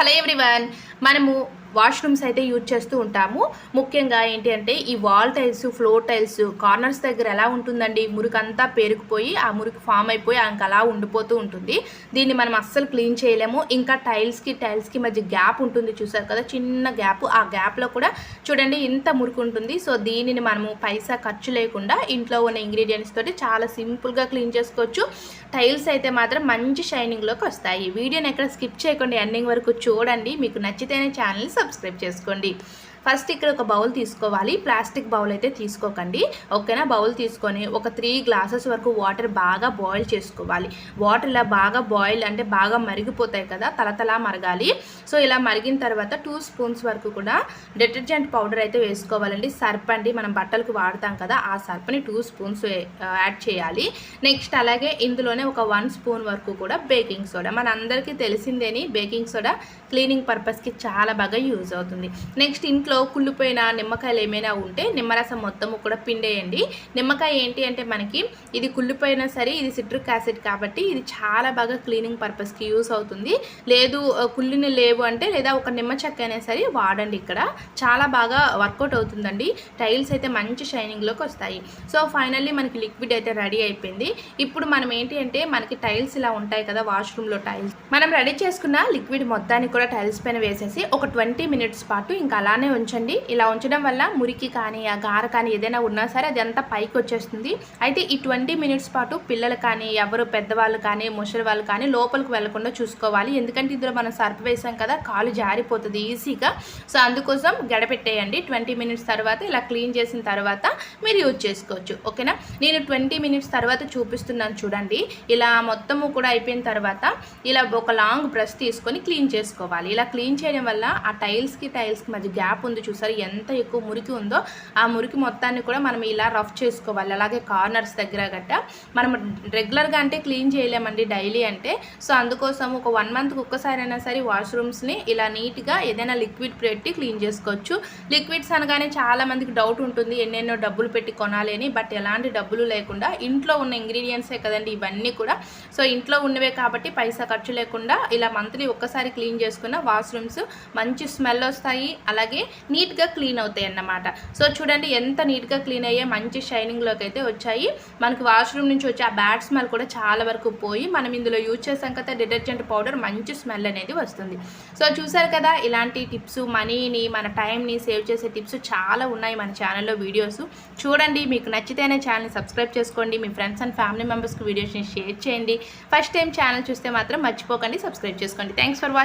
Hello everyone మనము washrooms అయితే use చేస్తూ ఉంటాము. ముఖ్యంగా ఏంటి అంటే ఈ wall tiles floor tiles corners దగ్గర ఎలా ఉంటుందండి? మురికంతా పేరుకుపోయి ఆ మురికి ఫామ్ అయిపోయి ఇంకా అలా ఉండిపోతూ ఉంటుంది. దీన్ని మనం అస్సలు క్లీన్ చేయలేము. ఇంకా టైల్స్కి టైల్స్కి మధ్య గ్యాప్ ఉంటుంది చూసారు కదా? చిన్న గ్యాప్. ఆ గ్యాప్లో కూడా చూడండి ఇంత మురికి ఉంటుంది. సో దీనిని మనము పైసా ఖర్చు లేకుండా ఇంట్లో ఉన్న ఇంగ్రీడియంట్స్ తోటి చాలా సింపుల్గా క్లీన్ చేసుకోవచ్చు. టైల్స్ అయితే మాత్రం మంచి షైనింగ్లోకి వస్తాయి. వీడియోని ఎక్కడ స్కిప్ చేయకుండా ఎండింగ్ వరకు చూడండి. మీకు నచ్చితేనే ఛానల్స్ సబ్స్క్రైబ్ చేసుకోండి. ఫస్ట్ ఇక్కడ ఒక బౌల్ తీసుకోవాలి. ప్లాస్టిక్ బౌల్ అయితే తీసుకోకండి. ఓకేనా? బౌల్ తీసుకొని ఒక త్రీ గ్లాసెస్ వరకు వాటర్ బాగా బాయిల్ చేసుకోవాలి. వాటర్ ఇలా బాగా బాయిల్ అంటే బాగా మరిగిపోతాయి కదా? తలతలా మరగాలి. సో ఇలా మరిగిన తర్వాత టూ స్పూన్స్ వరకు కూడా డిటర్జెంట్ పౌడర్ అయితే వేసుకోవాలండి. సర్ప్ అండి. మనం బట్టలకు వాడతాం కదా? ఆ సర్ప్ని టూ స్పూన్స్ యాడ్ చేయాలి. నెక్స్ట్ అలాగే ఇందులోనే ఒక వన్ స్పూన్ వరకు కూడా బేకింగ్ సోడా మన అందరికీ తెలిసిందేని బేకింగ్ సోడా క్లీనింగ్ పర్పస్కి చాలా బాగా యూజ్ అవుతుంది. నెక్స్ట్ ఇంట్లో కుళ్ళిపోయిన నిమ్మకాయలు ఏమైనా ఉంటే నిమ్మరసం మొత్తము కూడా పిండేయండి. నిమ్మకాయ ఏంటి అంటే మనకి ఇది కుళ్ళిపోయినా సరే ఇది సిట్రిక్ యాసిడ్ కాబట్టి ఇది చాలా బాగా క్లీనింగ్ పర్పస్కి యూస్ అవుతుంది. లేదు కుళ్ళిని లేవు అంటే లేదా ఒక నిమ్మ చెక్క అయినా సరే వాడండి ఇక్కడ. చాలా బాగా వర్కౌట్ అవుతుందండి. టైల్స్ అయితే మంచి షైనింగ్లోకి వస్తాయి. సో ఫైనల్లీ మనకి లిక్విడ్ అయితే రెడీ అయిపోయింది. ఇప్పుడు మనం ఏంటి అంటే మనకి టైల్స్ ఇలా ఉంటాయి కదా వాష్రూమ్లో టైల్స్ మనం రెడీ చేసుకున్న లిక్విడ్ మొత్తాన్ని కూడా టైల్స్ పైన వేసేసి ఒక ట్వంటీ మినిట్స్ పాటు ఇంకా అలానే ఉంచండి. ఇలా ఉంచడం వల్ల మురికి కానీ ఆ గార కానీ ఏదైనా ఉన్నా సరే అది అంతా పైకి వచ్చేస్తుంది. అయితే ఈ ట్వంటీ మినిట్స్ పాటు పిల్లలు కానీ ఎవరు పెద్దవాళ్ళు కానీ ముసలి వాళ్ళు కానీ లోపలికి వెళ్ళకుండా చూసుకోవాలి. ఎందుకంటే ఇందులో మనం సర్ఫ్ వేసాం కదా కాలు జారిపోతుంది ఈజీగా. సో అందుకోసం గడపెట్టేయండి. ట్వంటీ మినిట్స్ తర్వాత ఇలా క్లీన్ చేసిన తర్వాత మీరు యూజ్ చేసుకోవచ్చు. ఓకేనా? నేను ట్వంటీ మినిట్స్ తర్వాత చూపిస్తున్నాను చూడండి. ఇలా మొత్తము కూడా అయిపోయిన తర్వాత ఇలా ఒక లాంగ్ బ్రష్ తీసుకొని క్లీన్ చేసుకోవాలి. ఇలా క్లీన్ చేయడం వల్ల ఆ టైల్స్కి టైల్స్కి మధ్య గ్యాప్ ఉంది చూసారు? ఎంత ఎక్కువ మురికి ఉందో ఆ మురికి మొత్తాన్ని కూడా మనం ఇలా రఫ్ చేసుకోవాలి. అలాగే కార్నర్స్ దగ్గర గట్ట మనం రెగ్యులర్గా అంటే క్లీన్ చేయలేమండి డైలీ అంటే. సో అందుకోసం ఒక వన్ మంత్కి ఒక్కసారైనా సరే వాష్రూమ్స్ని ఇలా నీట్గా ఏదైనా లిక్విడ్ పెట్టి క్లీన్ చేసుకోవచ్చు. లిక్విడ్స్ అనగానే చాలా మందికి డౌట్ ఉంటుంది. ఎన్నెన్నో డబ్బులు పెట్టి కొనాలి అని. బట్ ఎలాంటి డబ్బులు లేకుండా ఇంట్లో ఉన్న ఇంగ్రీడియంట్సే కదండి ఇవన్నీ కూడా. సో ఇంట్లో ఉన్నవే కాబట్టి పైసా ఖర్చు లేకుండా ఇలా మంత్లీ ఒక్కసారి క్లీన్ చేసుకున్న వాష్రూమ్స్ మంచి స్మెల్ వస్తాయి అలాగే నీట్గా క్లీన్ అవుతాయి అన్నమాట. సో చూడండి ఎంత నీట్గా క్లీన్ అయ్యే మంచి షైనింగ్లోకి అయితే వచ్చాయి. మనకు వాష్రూమ్ నుంచి వచ్చే ఆ బ్యాడ్ స్మెల్ కూడా చాలా వరకు పోయి మనం ఇందులో యూజ్ చేసాం కదా డిటర్జెంట్ పౌడర్ మంచి స్మెల్ అనేది వస్తుంది. సో చూసారు కదా ఇలాంటి టిప్స్ మనీని మన టైంని సేవ్ చేసే టిప్స్ చాలా ఉన్నాయి మన ఛానల్లో వీడియోస్. చూడండి మీకు నచ్చితేనే ఛానల్ని సబ్స్క్రైబ్ చేసుకోండి మీ ఫ్రెండ్స్ అండ్ ఫ్యామిలీ మెంబర్స్కి వీడియోస్ని షేర్ చేయండి. ఫస్ట్ టైం ఛానల్ చూస్తే మాత్రం మర్చిపోకండి సబ్స్క్రైబ్ చేసుకోండి. Thanks for watching